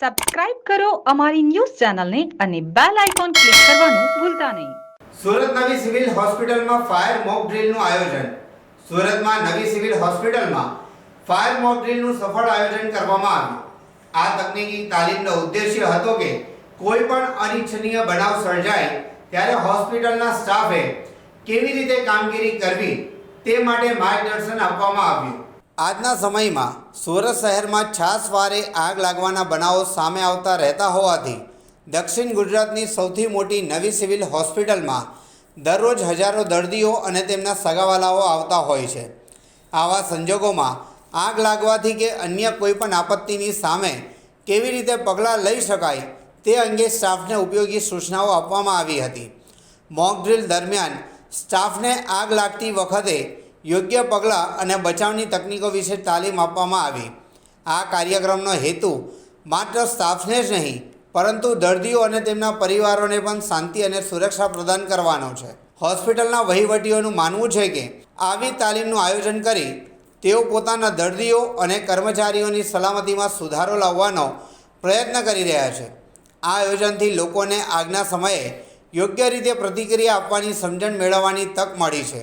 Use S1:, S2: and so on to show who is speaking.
S1: Subscribe કરો અમારી news ચેનલને અને બેલ આઇકોન ક્લિક કરવાનું ભૂલતા નહીં.
S2: સુરત નવી સિવિલ હોસ્પિટલમાં ફાયર મોક ડ્રીલનું આયોજન. સુરતમાં નવી સિવિલ હોસ્પિટલમાં ફાયર મોક ડ્રીલનું સફળ આયોજન કરવામાં આવ્યું. આ તકનીકી તાલીમનો ઉદ્દેશ્ય હતો કે કોઈ પણ અનિચ્છનીય બનાવ સર્જાય ત્યારે હોસ્પિટલના સ્ટાફે કેવી રીતે કામગીરી કરવી તે માટે માર્ગદર્શન આપવામાં આવ્યું. આજના સમયમાં સુરત શહેરમાં છાસવારે આગ લાગવાના બનાવો સામે આવતા રહેતા હોવાથી દક્ષિણ ગુજરાતની સૌથી મોટી નવી સિવિલ હોસ્પિટલમાં દરરોજ હજારો દર્દીઓ અને તેમના સગાવાલાઓ આવતા હોય છે. આવા સંજોગોમાં આગ લાગવાથી કે અન્ય કોઈપણ આપત્તિની સામે કેવી રીતે પગલાં લઈ શકાય તે અંગે સ્ટાફને ઉપયોગી સૂચનાઓ આપવામાં આવી હતી. મોક ડ્રિલ દરમિયાન સ્ટાફને આગ લાગતી વખતે યોગ્ય પગલાં અને બચાવની તકનીકો વિશે તાલીમ આપવામાં આવી. આ કાર્યક્રમનો હેતુ માત્ર સ્ટાફને જ નહીં, પરંતુ દર્દીઓ અને તેમના પરિવારોને પણ શાંતિ અને સુરક્ષા પ્રદાન કરવાનો છે. હોસ્પિટલના વહીવટીઓનું માનવું છે કે, આવી તાલીમનું આયોજન કરી તેઓ પોતાના દર્દીઓ અને કર્મચારીઓની સલામતીમાં સુધારો લાવવાનો પ્રયત્ન કરી રહ્યા છે. આ આયોજનથી લોકોને આગના સમયે યોગ્ય રીતે પ્રતિક્રિયા આપવાની સમજણ મેળવવાની તક મળી છે.